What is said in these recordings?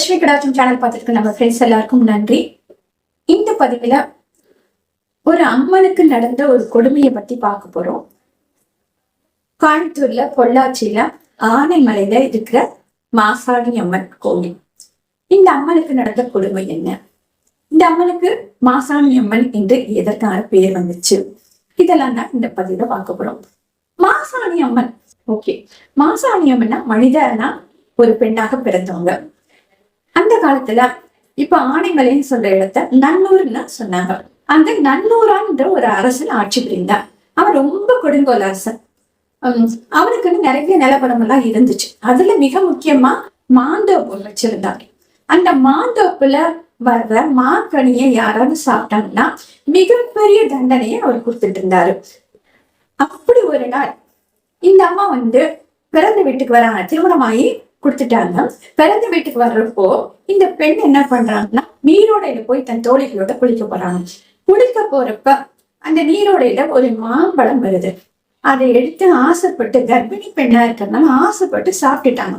Lakshmi கடாச்சம் channel பார்த்துருக்க நம்ம friends எல்லாருக்கும் நன்றி. இந்த பதிவில் ஒரு அம்மனுக்கு நடந்த ஒரு கொடுமையை பற்றி பார்க்க போகிறோம் கோயம்புத்தூர்ல பொள்ளாச்சியில ஆனைமலையில இருக்கிற மாசாணி அம்மன் கோவில். இந்த அம்மனுக்கு நடந்த கொடுமை என்ன? இந்த அம்மனுக்கு மாசாணி அம்மன் என்று எதற்கான பேர் வந்துச்சு? இதெல்லாம் தான் இந்த பதிவுல பார்க்க போறோம். மாசாணி அம்மன். ஓகே. மாசாணி அம்மன்னா மனிதனா ஒரு பெண்ணாக பிறந்தவங்க. அந்த காலத்துல இப்ப ஆனைமலைன்னு சொல்ற இடத்த நன்னூர்னு சொன்னாங்க. அந்த நன்னூரான்ற ஒரு அரசன் ஆட்சி புரிந்தார் அவன் ரொம்ப கொடுங்கோல் அரசன். அவனுக்குன்னு நிறைய நிலப்படம் எல்லாம் இருந்துச்சு. அதுல மிக முக்கியமா மாந்தோப்பு வச்சிருந்தாங்க. அந்த மாந்தோப்புல வர்ற மாக்கனியை யாராவது சாப்பிட்டாங்கன்னா மிகப்பெரிய தண்டனையை அவர் கொடுத்துட்டு இருந்தாரு. அப்படி ஒரு நாள் இந்த அம்மா வந்து பிறந்த வீட்டுக்கு வராங்க. திருமணமாகி கொடுத்துட்டாங்க. பிறந்த வீட்டுக்கு வர்றப்போ இந்த பெண் என்ன பண்றாங்கன்னா நீரோடையில போய் தன் தோழிகளோட குளிக்க போறாங்க. குளிக்க போறப்ப அந்த நீரோடையில ஒரு மாம்பழம் வருது. அதை எடுத்து ஆசைப்பட்டு கர்ப்பிணி பெண்ணா இருக்கிறதுனால ஆசைப்பட்டு சாப்பிட்டுட்டாங்க.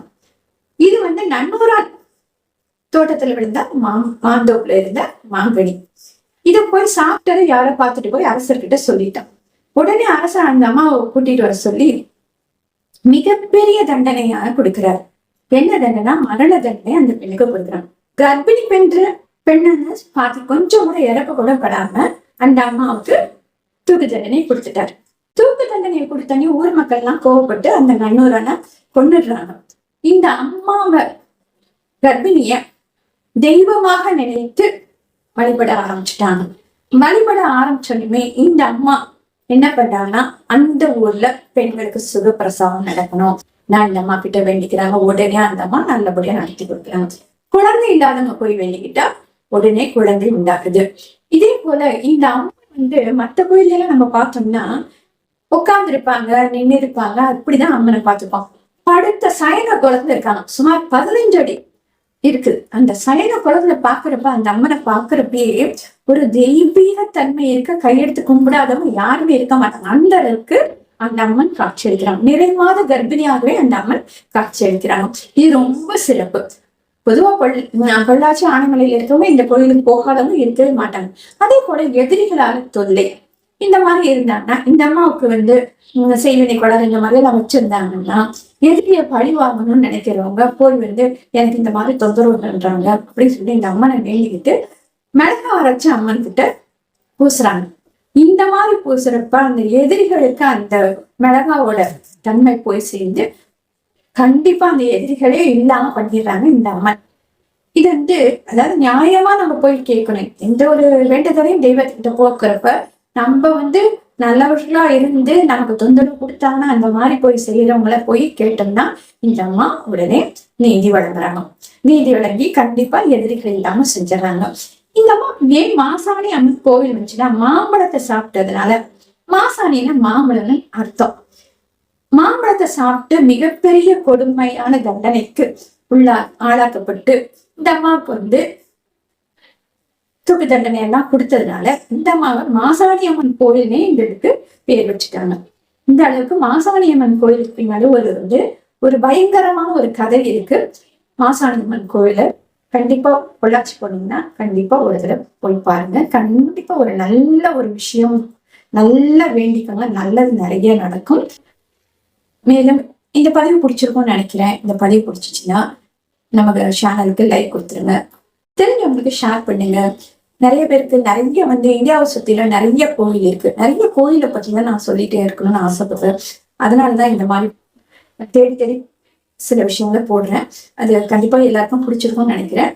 இது வந்து நன்னூரால் தோட்டத்துல விழுந்த மா மாந்தோப்புல இருந்த மாங்கனி. இதை போய் சாப்பிட்டதை யாரை பார்த்துட்டு போய் அரசர்கிட்ட சொல்லிட்டான். உடனே அரசர் அந்த அம்மாவை கூட்டிட்டு வர சொல்லி மிகப்பெரிய தண்டனையாக கொடுக்கிறார்? என்ன தண்டனா மரண தண்டனை அந்த பெண்ணுக்கு கொடுக்குறாங்க. கர்ப்பிணி பெண் பெண்ணுன்னு பார்த்து கொஞ்சம் கூட இறப்பு கூட படாம அந்த அம்மாவுக்கு தூக்கு தண்டனை கொடுத்துட்டாரு. தூக்கு தண்டனையை கொடுத்தனே ஊர் மக்கள் எல்லாம் கோவப்பட்டு அந்த நன்னூரனை கொண்டுடுறாங்க இந்த அம்மாவை கர்ப்பிணிய தெய்வமாக நினைத்து வழிபட ஆரம்பிச்சுட்டாங்க. வழிபட ஆரம்பிச்சோடனே இந்த அம்மா என்ன பண்றாங்கன்னா அந்த ஊர்ல பெண்களுக்கு சுகப்பிரசவம் நடக்கணும். நான் இந்த அம்மா கிட்ட வேண்டிக்கிறாங்க உடனே அந்த அம்மா நல்லபடியா நடத்தி கொடுக்குறாங்க. குழந்தை இல்லாதவங்க போய் வேண்டிக்கிட்டா உடனே குழந்தை உண்டாகுது. இதே போல இந்த அம்மா வந்து மத்த கோயில எல்லாம் நம்ம பார்த்தோம்னா உட்கார்ந்து இருப்பாங்க நின்று இருப்பாங்க அப்படிதான் அம்மனை பார்த்துப்போம் படுத்த சயன குழந்தை இருக்காங்க. சுமார் பதினைஞ்சு அடி இருக்குது அந்த சயன குழந்தை பாக்குறப்ப அந்த அம்மனை பாக்குறப்பயே ஒரு தெய்வீக தன்மை இருக்க கையெடுத்து கும்பிடாதவங்க யாருமே இருக்க மாட்டாங்க. அந்த அளவுக்கு அந்த அம்மன் காட்சி அளிக்கிறாங்க நிறைமாத கர்ப்பிணியாகவே அந்த அம்மன் காட்சி அளிக்கிறாங்க இது ரொம்ப சிறப்பு. பொதுவா பொள் பொள்ளாச்சி ஆனைமலையில இருக்கவங்க இந்த கோயிலுக்கு போகாதவங்க இருக்கவே மாட்டாங்க. அதே போல எதிரிகளால தொல்லை. இந்த மாதிரி இருந்தாங்கன்னா இந்த அம்மாவுக்கு வந்து செய்வினை குளர் இந்த மாதிரி எல்லாம் வச்சிருந்தாங்கன்னா எதிரியை பழி வாங்கணும்னு நினைக்கிறவங்க போய் வந்து எனக்கு இந்த மாதிரி தொந்தரவு பண்றாங்க அப்படின்னு சொல்லி இந்த அம்மனை வேண்டிக்கிட்டு மிளகா அரைச்ச அம்மன் கிட்ட பூசுறாங்க. இந்த மாதிரி பூசுறப்ப அந்த எதிரிகளுக்கு அந்த மிளகாவோட தன்மை போய் சேர்ந்து கண்டிப்பா அந்த எதிரிகளே இல்லாம பண்ணிடுறாங்க இந்த அம்மன். இது வந்து அதாவது நியாயமா நம்ம போய் கேட்கணும். எந்த ஒரு வேண்டுதலையும் தெய்வத்துக்கிட்ட போக்குறப்ப நம்ம வந்து நல்லவர்களா இருந்து நமக்கு தொந்தரவு கொடுத்தாங்கன்னா அந்த மாதிரி போய் செய்யறவங்கள போய் கேட்டோம்னா இந்த அம்மா உடனே நீதி வழங்குறாங்க. நீதி வழங்கி கண்டிப்பா எதிரிகள் இல்லாம செஞ்சிடறாங்க. இந்த அம்மா மே மாசாணி அம்மன் கோவில் வந்துச்சுன்னா மாம்பழத்தை சாப்பிட்டதுனால மாசாணின்னா மாம்பழம்னு அர்த்தம். மாம்பழத்தை சாப்பிட்டு மிகப்பெரிய கொடுமையான தண்டனைக்கு உள்ளா ஆளாக்கப்பட்டு இந்த அம்மாவுக்கு வந்து தூக்கு தண்டனை எல்லாம் கொடுத்ததுனால இந்த அம்மாவை மாசாணி அம்மன் கோயில்னே இந்த இதுக்கு பேர் வச்சுட்டாங்க. இந்த அளவுக்கு மாசாணி அம்மன் கோயிலுக்கு பின்னாடி ஒரு வந்து ஒரு பயங்கரமான ஒரு கதை இருக்கு. மாசாணி அம்மன் கோயில கண்டிப்பா பொள்ளாச்சி போனீங்கன்னா கண்டிப்பா ஒரு தடவை போய் பாருங்க. கண்டிப்பா ஒரு நல்ல ஒரு விஷயம் நல்லா வேண்டிக்கோங்க நல்லது நிறைய நடக்கும். மேலும் இந்த பதிவு பிடிச்சிருக்கும்னு நினைக்கிறேன். இந்த பதிவு பிடிச்சிச்சின்னா நமக்கு சேனலுக்கு லைக் கொடுத்துருங்க. தெரிஞ்சவங்களுக்கு ஷேர் பண்ணுங்க. நிறைய பேருக்கு நிறைய வந்து இந்தியாவை சுத்தில நிறைய கோயில் இருக்கு. நிறைய கோயிலை பத்தி தான் நான் சொல்லிட்டே இருக்கணும்னு ஆசைப்படுறேன். அதனாலதான் இந்த மாதிரி தேடி தேடி சில விஷயங்களை போடுறேன். அது கண்டிப்பா எல்லாருக்கும் பிடிச்சிருக்கும்னு நினைக்கிறேன்.